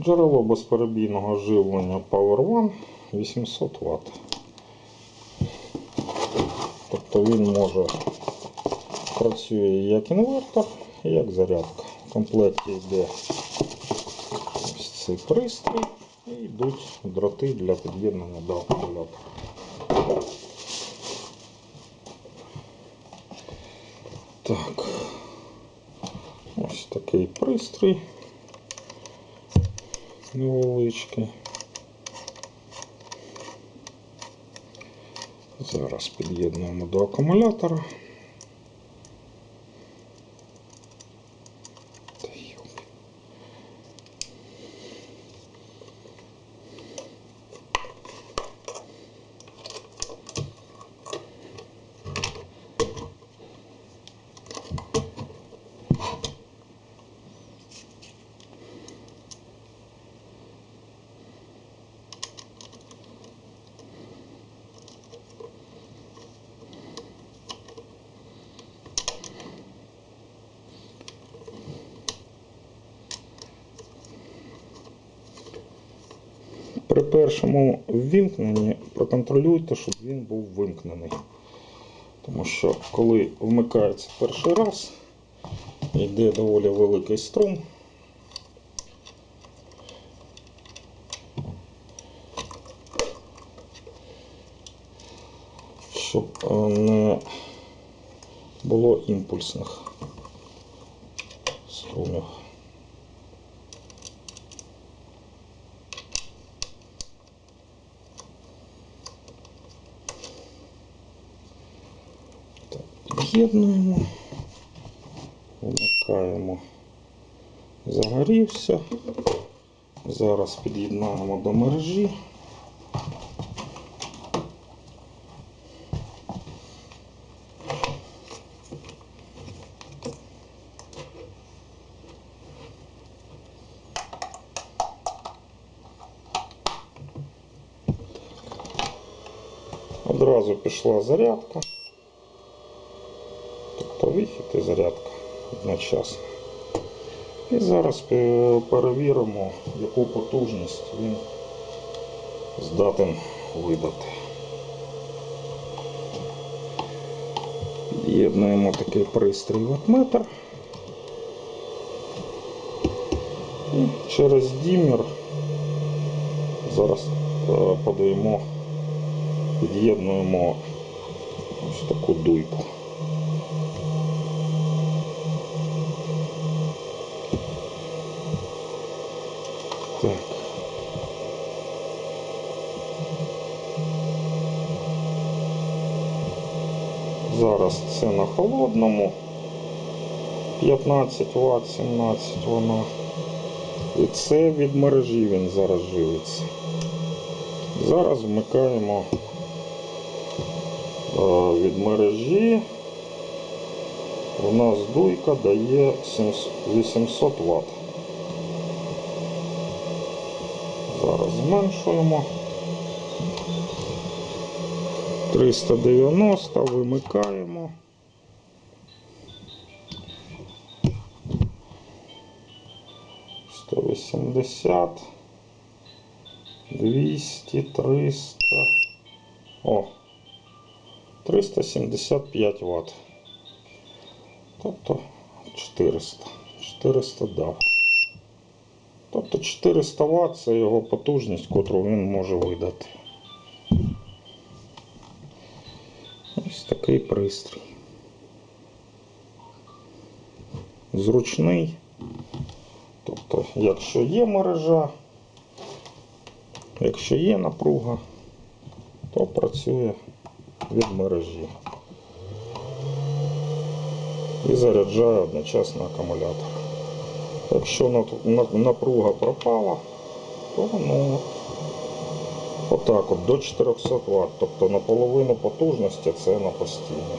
Джерело безперебійного живлення Power One 800 Вт. Тобто він може працює як інвертор, як зарядка. В комплекті йде ось цей пристрій і йдуть дроти для під'єднання до акумулятора. Так, ось такий пристрій невеличкий. Зараз під'єднуємо до акумулятора. При першому ввімкненні проконтролюйте, щоб він був вимкнений. Тому що коли вмикається перший раз, йде доволі великий струм. Щоб е, не було імпульсних струмів. Під'єднуємо, вмикаємо, загорівся. Зараз під'єднаємо до мережі. Одразу пішла зарядка. І зарядка одночасно. І зараз перевіримо, яку потужність він здатен видати. Під'єднуємо такий пристрій ватметр. І через дімер зараз е, подаємо, під'єднуємо ось таку дуйку. Так. Зараз це на холодному. 15 Вт, 17 вона. І це від мережі він зараз живиться. Зараз вмикаємо е, від мережі. У нас дуйка дає 800 Вт. Зараз зменшуємо. 390 вимикаємо. Сто вісімдесят, двісті, триста. О, 375 Вт. Тобто 400. 400 дав. Тобто 400 Вт це його потужність, котру він може видати. Ось такий пристрій. Зручний. Тобто, якщо є мережа, якщо є напруга, то працює від мережі. І заряджає одночасно акумулятор. Якщо нап- нап- напруга пропала, то воно отак от до 400 Вт, тобто на половину потужності це на постійно.